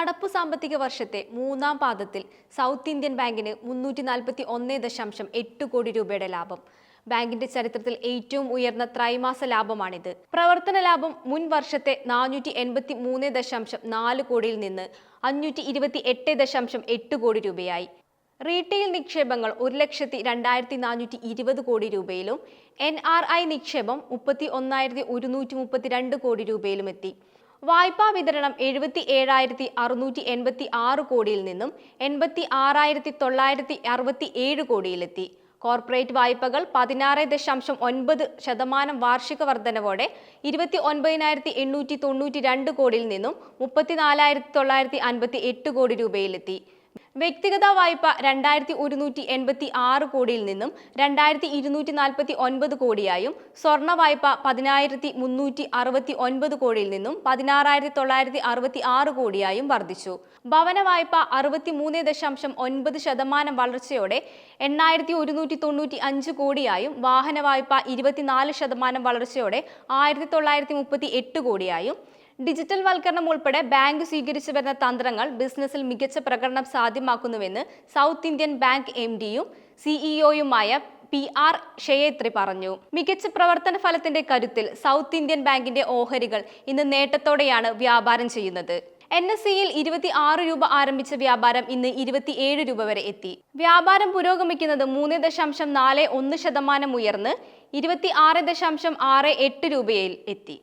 നടപ്പു സാമ്പത്തിക വർഷത്തെ മൂന്നാം പാദത്തിൽ സൗത്ത് ഇന്ത്യൻ ബാങ്കിന് മുന്നൂറ്റി നാൽപ്പത്തി ഒന്ന് ദശാംശം എട്ട് കോടി രൂപയുടെ ലാഭം. ബാങ്കിന്റെ ചരിത്രത്തിൽ ഏറ്റവും ഉയർന്ന ത്രൈമാസ ലാഭമാണിത്. പ്രവർത്തന ലാഭം മുൻ വർഷത്തെ നാനൂറ്റി എൺപത്തി മൂന്ന് ദശാംശം നാല് കോടിയിൽ നിന്ന് അഞ്ഞൂറ്റി ഇരുപത്തി എട്ട് ദശാംശം എട്ട് കോടി രൂപയായി. റീറ്റെയിൽ നിക്ഷേപങ്ങൾ ഒരു ലക്ഷത്തി രണ്ടായിരത്തി നാനൂറ്റി ഇരുപത് കോടി രൂപയിലും എൻ ആർ ഐ നിക്ഷേപം മുപ്പത്തി ഒന്നായിരത്തി ഒരുന്നൂറ്റി മുപ്പത്തിരണ്ട് കോടി രൂപയിലും എത്തി. വായ്പാ വിതരണം എഴുപത്തി ഏഴായിരത്തി അറുന്നൂറ്റി എൺപത്തി ആറ് കോടിയിൽ നിന്നും എൺപത്തി ആറായിരത്തി തൊള്ളായിരത്തി അറുപത്തി ഏഴ് കോടിയിലെത്തി. കോർപ്പറേറ്റ് വായ്പകൾ പതിനാറ് ദശാംശം ഒൻപത് ശതമാനം വാർഷിക വർധനവോടെ ഇരുപത്തി ഒൻപതിനായിരത്തി എണ്ണൂറ്റി തൊണ്ണൂറ്റി രണ്ട് കോടിയിൽ നിന്നും മുപ്പത്തിനാലായിരത്തി തൊള്ളായിരത്തി അൻപത്തി എട്ട് കോടി രൂപയിലെത്തി. വ്യക്തിഗത വായ്പ രണ്ടായിരത്തി ഒരുന്നൂറ്റി എൺപത്തി ആറ് കോടിയിൽ നിന്നും രണ്ടായിരത്തി ഇരുന്നൂറ്റി നാൽപ്പത്തി ഒൻപത് കോടിയായും സ്വർണ വായ്പ പതിനായിരത്തി മുന്നൂറ്റി അറുപത്തി ഒൻപത് കോടിയിൽ നിന്നും പതിനാറായിരത്തി തൊള്ളായിരത്തി അറുപത്തി ആറ് കോടിയായും വർദ്ധിച്ചു. ഭവന വായ്പ അറുപത്തി മൂന്ന് ദശാംശം ഒൻപത് ശതമാനം വളർച്ചയോടെ എണ്ണായിരത്തി ഒരുന്നൂറ്റി തൊണ്ണൂറ്റി അഞ്ച് കോടിയായും വാഹന വായ്പ ഇരുപത്തിനാല് ശതമാനം വളർച്ചയോടെ ആയിരത്തി തൊള്ളായിരത്തി മുപ്പത്തി എട്ട് കോടിയായും ഡിജിറ്റൽ വൽക്കരണം ഉൾപ്പെടെ ബാങ്ക് സ്വീകരിച്ചു വരുന്ന തന്ത്രങ്ങൾ ബിസിനസ്സിൽ മികച്ച പ്രകടനം സാധ്യമാക്കുന്നുവെന്ന് സൗത്ത് ഇന്ത്യൻ ബാങ്ക് എം ഡിയും സിഇഒയുമായ പി ആർ ഷയേത്രി പറഞ്ഞു. മികച്ച പ്രവർത്തന ഫലത്തിന്റെ കരുത്തിൽ സൗത്ത് ഇന്ത്യൻ ബാങ്കിന്റെ ഓഹരികൾ ഇന്ന് നേട്ടത്തോടെയാണ് വ്യാപാരം ചെയ്യുന്നത്. എൻ എസ് സിയിൽ ഇരുപത്തി ആറ് രൂപ ആരംഭിച്ച വ്യാപാരം ഇന്ന് ഇരുപത്തിയേഴ് രൂപ വരെ എത്തി. വ്യാപാരം പുരോഗമിക്കുന്നത് മൂന്ന് ദശാംശം നാല് ഒന്ന് ശതമാനം ഉയർന്ന് ഇരുപത്തി ആറ് ദശാംശം ആറ് എട്ട് രൂപയിൽ എത്തി.